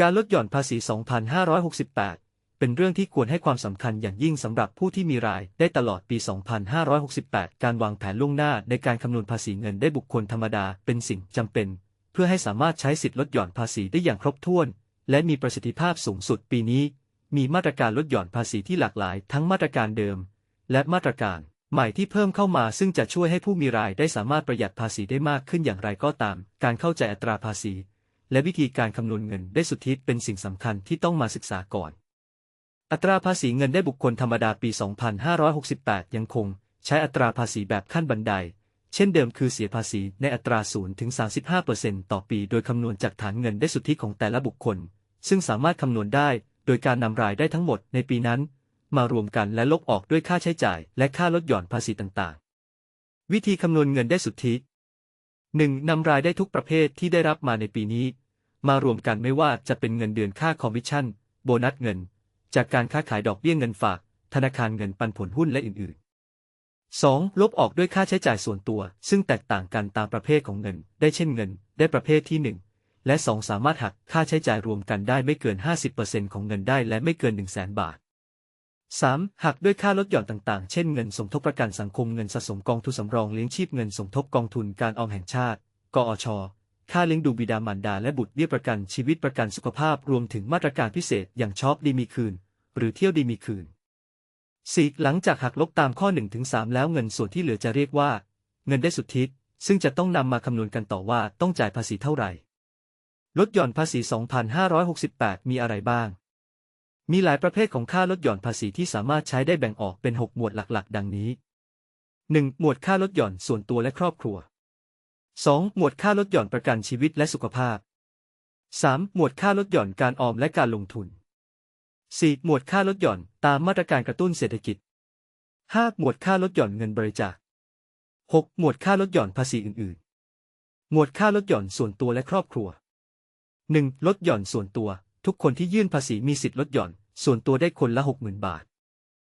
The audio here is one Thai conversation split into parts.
การลดหย่อนภาษี 2568 เป็นเรื่องที่ควรให้ความสำคัญอย่างยิ่งสำหรับผู้ที่มีรายได้ตลอดปี 2568 การวางแผนล่วงหน้าในการคำนวณภาษีเงินได้บุคคลธรรมดาเป็นสิ่งจำเป็น เพื่อให้สามารถใช้สิทธิลดหย่อนภาษีได้อย่างครบถ้วน และมีประสิทธิภาพสูงสุดปีนี้ มีมาตรการลดหย่อนภาษีที่หลากหลายทั้งมาตรการเดิม และมาตรการใหม่ที่เพิ่มเข้ามาซึ่งจะช่วยให้ผู้มีรายได้สามารถประหยัดภาษีได้มากขึ้นอย่างไรก็ตาม การเข้าใจอัตราภาษี และวิธีการคำนวณเงินได้สุทธิเป็นสิ่งสำคัญที่ต้องมาศึกษาก่อน อัตราภาษีเงินได้บุคคลธรรมดาปี 2568 ยังคง ใช้อัตราภาษีแบบขั้นบันได เช่นเดิมคือเสียภาษีในอัตรา 0 ถึง 35%ต่อปี โดยคำนวณจากฐานเงินได้สุทธิของแต่ละบุคคล ซึ่งสามารถคำนวณได้โดยการนำรายได้ทั้งหมดในปีนั้น มารวมกันและลบออกด้วยค่าใช้จ่าย และค่าลดหย่อนภาษีต่างๆ วิธีคำนวณเงินได้สุทธิ 1. นำรายได้ทุกประเภทที่ได้รับมาในปีนี้ มารวมกันไม่ว่าจะเป็นเงินเดือนค่าคอมมิชชั่น โบนัสเงิน จากการค้าขายดอกเบี้ยเงินฝาก ธนาคารเงินปันผลหุ้นและอื่น ๆ 2. ลบออกด้วยค่าใช้จ่ายส่วนตัว ซึ่งแตกต่างกันตามประเภทของเงิน ได้เช่นเงิน ได้ประเภทที่ 1 และ 2 สามารถหักค่าใช้จ่ายรวมกันได้ไม่เกิน 50%ของเงินได้และไม่เกิน 1 0 0 0 0แบาท 3. หักด้วยค่าลดหย่อนต่างๆ เช่นเงินสมทบประกันสังคมเงินสะสมกองทุนสำรองเลี้ยงชีพเงินสมทบกองทุนการออมแห่งชาติ กอช ค่าเลี้ยงดูบิดามารดาและบุตรเบี้ยประกันชีวิตประกันสุขภาพรวมถึงมาตรการพิเศษอย่างช็อปดีมีคืน หรือเที่ยวดีมีคืน 4. หลังจากหักลบตามข้อ1-3แล้วเงินส่วนที่เหลือจะเรียกว่า เงินได้สุทธิซึ่งจะต้องนำมาคำนวณกันต่อว่าต้องจ่ายภาษีเท่าไหร่ ลดหย่อนภาษี 2568 มีอะไรบ้าง มีหลายประเภทของค่าลดหย่อนภาษีที่สามารถใช้ได้แบ่งออกเป็น 6 หมวดหลักๆ ดังนี้ 1. หมวดค่าลดหย่อนส่วนตัวและครอบครัว 2. หมวดค่าลดหย่อนประกันชีวิตและสุขภาพ 3. หมวดค่าลดหย่อนการออมและการลงทุน 4. หมวดค่าลดหย่อนตามมาตรการกระตุ้นเศรษฐกิจ 5. หมวดค่าลดหย่อนเงินบริจาค 6. หมวดค่าลดหย่อนภาษีอื่นๆ หมวดค่าลดหย่อนส่วนตัวและครอบครัว 1. ลดหย่อนส่วนตัว ทุกคนที่ยื่นภาษีมีสิทธิ์ลดหย่อน ส่วนตัวได้คนละ 60,000 บาท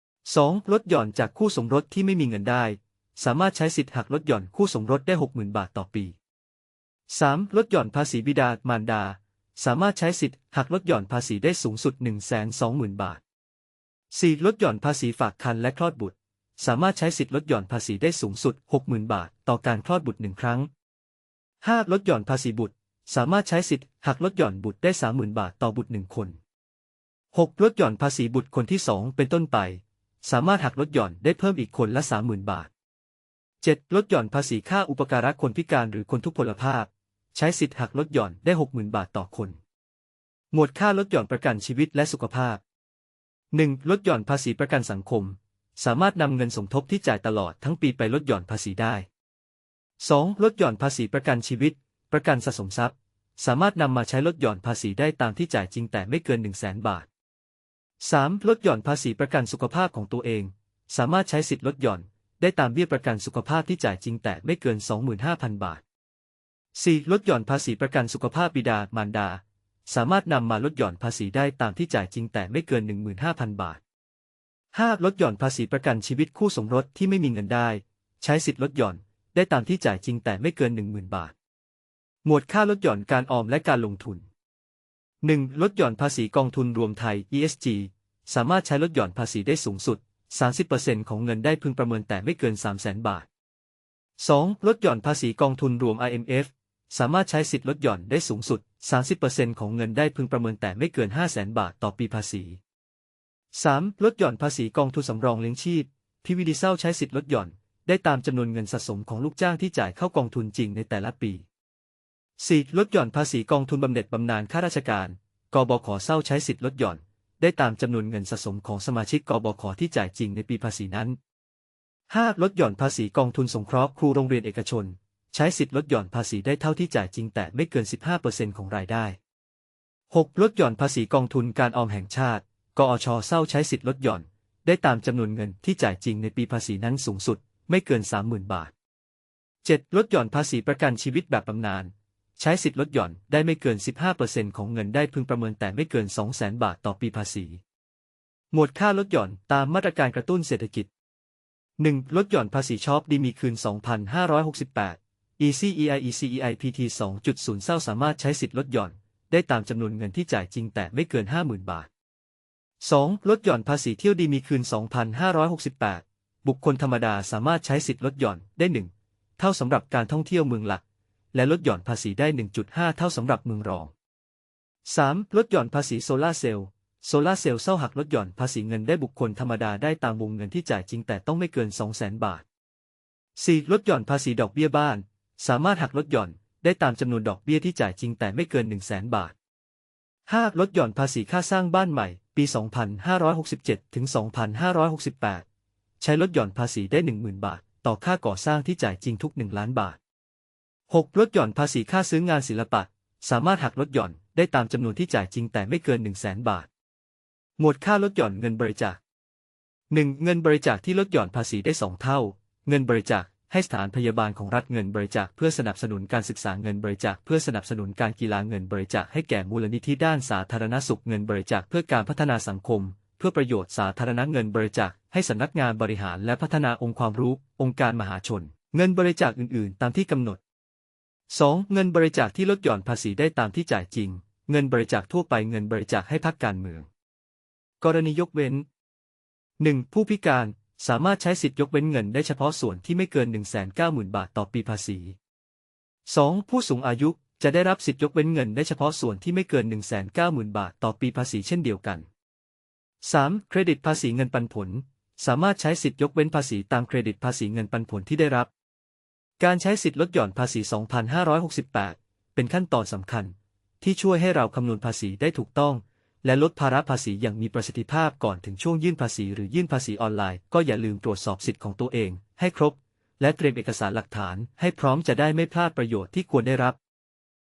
2. ลดหย่อนจากคู่สมรสที่ไม่มีเงินได้ สามารถใช้สิทธิ์หักลดหย่อนคู่สมรสได้ 60,000 บาทต่อปี 3. ลดหย่อนภาษีบิดามารดา สามารถใช้สิทธิ์หักลดหย่อนภาษีได้สูงสุด 120,000 บาท 4. ลดหย่อนภาษีฝากคันและคลอดบุตร สามารถใช้สิทธิ์ลดหย่อนภาษีได้สูงสุด 60,000 บาท ต่อการคลอดบุตรหนึ่งครั้ง 5. ลดหย่อนภาษีบุตร สามารถใช้สิทธิ์หักลดหย่อนบุตรได้ 30,000 บาทต่อบุตรหนึ่งคน 6. ลดหย่อนภาษีบุตรคนที่ 2 เป็นต้นไป สามารถหักลดหย่อนได้เพิ่มอีกคนละ 30,000 บาท 7. ลดหย่อนภาษีค่าอุปการะคนพิการหรือคนทุพพลภาพ ใช้สิทธิ์หักลดหย่อนได้ 60,000 บาทต่อคน หมวดค่าลดหย่อนประกันชีวิตและสุขภาพ 1. ลดหย่อนภาษีประกันสังคม สามารถนำเงินสมทบที่จ่ายตลอดทั้งปีไปลดหย่อนภาษีได้ 2. ลดหย่อนภาษีประกันชีวิต ประกันสะสมทรัพย์ สามารถนำมาใช้ลดหย่อนภาษีได้ตามที่จ่ายจริงแต่ไม่เกิน 1 0 0 0 0แบาท 3. ลดหย่อนภาษีประกันสุขภาพของตัวเอง สามารถใช้สิทธิ์ลดหย่อน ได้ตามเบี้ยประกันสุขภาพที่จ่ายจริงแต่ไม่เกิน 25,000 บาท 4. ลดหย่อนภาษีประกันสุขภาพบิดามารดา สามารถนำมาลดหย่อนภาษีได้ตามที่จ่ายจริงแต่ไม่เกิน 15,000 บาท 5. ลดหย่อนภาษีประกันชีวิตคู่สมรสที่ไม่มีเงินได้ ใช้สิทธิ์ลดหย่อน ได้ตามที่จ่ายจริงแต่ไม่เกิน 10,000 บาท หมวดค่าลดหย่อนการออมและการลงทุน 1. ลดหย่อนภาษีกองทุนรวมไทย ESG สามารถใช้ลดหย่อนภาษีได้สูงสุด 30%ของเงินได้พึงประเมินแต่ไม่เกิน 300,000 บาท 2. ลดหย่อนภาษีกองทุนรวม IMF สามารถใช้สิทธิ์ลดหย่อนได้สูงสุด 30%ของเงินได้พึงประเมินแต่ไม่เกิน 500,000 บาทต่อปีภาษี 3. ลดหย่อนภาษีกองทุนสำรองเลี้ยงชีพ PVD เศร้าใช้สิทธิ์ลดหย่อน ได้ตามจำนวนเงินสะสมของลูกจ้างที่จ่ายเข้ากองทุนจริงในแต่ละปี 4. ลดหย่อนภาษีกองทุนบำเหน็จบำนาญข้าราชการ กบขเศร้าใช้สิทธิ์ลดหย่อน ได้ตามจำนวนเงินสะสมของสมาชิกกบขที่จ่ายจริงในปีภาษีนั้น 5. ลดหย่อนภาษีกองทุนสงเคราะห์ครูโรงเรียนเอกชน ใช้สิทธิ์ลดหย่อนภาษีได้เท่าที่จ่ายจริงแต่ไม่เกิน 15%ของรายได้ 6. ลดหย่อนภาษีกองทุนการออมแห่งชาติ กอชเศร้าใช้สิทธิ์ลดหย่อน ได้ตามจำนวนเงินที่จ่ายจริงในปีภาษีนั้นสูงสุด ไม่เกิน 30,000 บาท 7. ลดหย่อนภาษีประกันชีวิตแบบบำนาญ ใช้สิทธิ์ลดหย่อนได้ไม่เกิน 15%ของเงินได้พึงประเมินแต่ไม่เกิน 200,000 บาทต่อปีภาษี หมวดค่าลดหย่อนตามมาตรการกระตุ้นเศรษฐกิจ 1. ลดหย่อนภาษีชอบดีมีคืน 2568 ECEI ECEI PT 2.0เศร้าสามารถใช้สิทธิ์ลดหย่อน ได้ตามจำนวนเงินที่จ่ายจริงแต่ไม่เกิน 50,000 บาท 2. ลดหย่อนภาษีเที่ยวดีมีคืน 2,568 บุคคลธรรมดาสามารถใช้สิทธิ์ลดหย่อนได้ 1 เท่าสำหรับการท่องเที่ยวเมืองหลัก และลดหย่อนภาษีได้ 1.5 เท่าสำหรับเมืองรอง 3. ลดหย่อนภาษีโซลาเซลล์โซลาเซลล์เศร้าหักลดหย่อนภาษีเงินได้บุคคลธรรมดาได้ตามวงเงินที่จ่ายจริงแต่ต้องไม่เกิน 200,000 บาท 4. ลดหย่อนภาษีดอกเบี้ยบ้าน สามารถหักลดหย่อนได้ตามจำนวนดอกเบี้ยที่จ่ายจริงแต่ไม่เกิน 100,000 บาท 5. ลดหย่อนภาษีค่าสร้างบ้านใหม่ ปี 2567 ถึง 2568 ใช้ลดหย่อนภาษีได้ 10,000 บาท ต่อค่าก่อสร้างที่จ่ายจริงทุก 1 ล้านบาท 6. ลดหย่อนภาษีค่าซื้องานศิลปะ สามารถหักลดหย่อนได้ตามจำนวนที่จ่ายจริงแต่ไม่เกิน 100,000บาท หมวดค่าลดหย่อนเงินบริจาค 1. เงินบริจาคที่ลดหย่อนภาษีได้ 2 เท่า เงินบริจาคให้สถานพยาบาลของรัฐเงินบริจาคเพื่อสนับสนุนการศึกษาเงินบริจาคเพื่อสนับสนุนการกีฬาเงินบริจาคให้แก่มูลนิธิด้านสาธารณสุขเงินบริจาคเพื่อการพัฒนาสังคม เพื่อประโยชน์สาธารณะเงินบริจาคให้สำนักงานบริหารและพัฒนาองค์ความรู้ องค์การมหาชน เงินบริจาคอื่น ๆ ตามที่กำหนด 2. เงินบริจาคที่ลดหย่อนภาษีได้ตามที่จ่ายจริง เงินบริจาคทั่วไปเงินบริจาคให้พรรคการเมือง กรณียกเว้น 1. ผู้พิการสามารถใช้สิทธิยกเว้นเงินได้เฉพาะส่วนที่ไม่เกิน 190,000 บาทต่อปีภาษี 2. ผู้สูงอายุจะได้รับสิทธิยกเว้นเงินได้เฉพาะส่วนที่ไม่เกิน 190,000 บาทต่อปีภาษีเช่นเดียวกัน 3. เครดิตภาษีเงินปันผล สามารถใช้สิทธิยกเว้นภาษีตามเครดิตภาษีเงินปันผลที่ได้รับ การใช้สิทธิลดหย่อนภาษี 2568 เป็นขั้นตอนสำคัญ ที่ช่วยให้เราคำนวณภาษีได้ถูกต้อง และลดภาระภาษีอย่างมีประสิทธิภาพก่อนถึงช่วงยื่นภาษีหรือยื่นภาษีออนไลน์ก็อย่าลืมตรวจสอบสิทธิ์ของตัวเอง ให้ครบ และเตรียมเอกสารหลักฐานให้พร้อมจะได้ไม่พลาดประโยชน์ที่ควรได้รับ